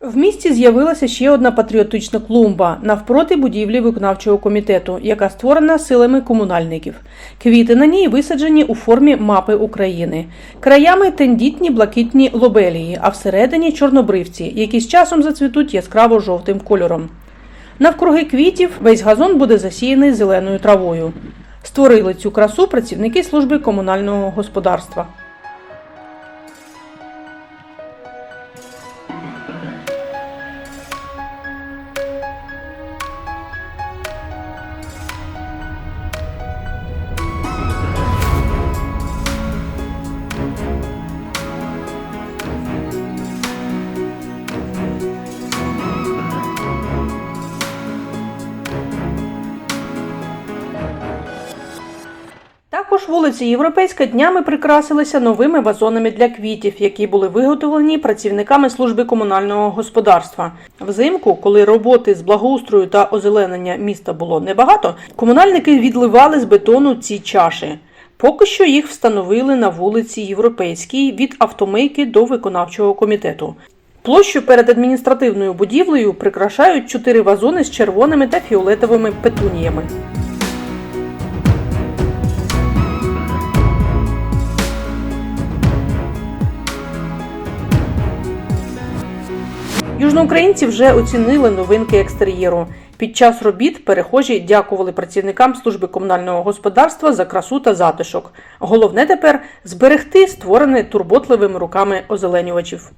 В місті з'явилася ще одна патріотична клумба навпроти будівлі виконавчого комітету, яка створена силами комунальників. Квіти на ній висаджені у формі мапи України. Краями тендітні блакитні лобелії, а всередині чорнобривці, які з часом зацвітуть яскраво жовтим кольором. Навкруги квітів весь газон буде засіяний зеленою травою. Створили цю красу працівники служби комунального господарства. Також вулиці Європейська днями прикрасилися новими вазонами для квітів, які були виготовлені працівниками служби комунального господарства. Взимку, коли роботи з благоустрою та озеленення міста було небагато, комунальники відливали з бетону ці чаші. Поки що їх встановили на вулиці Європейській від автомийки до виконавчого комітету. Площу перед адміністративною будівлею прикрашають чотири вазони з червоними та фіолетовими петуніями. Южноукраїнці вже оцінили новинки екстер'єру. Під час робіт перехожі дякували працівникам служби комунального господарства за красу та затишок. Головне тепер зберегти створене турботливими руками озеленювачів.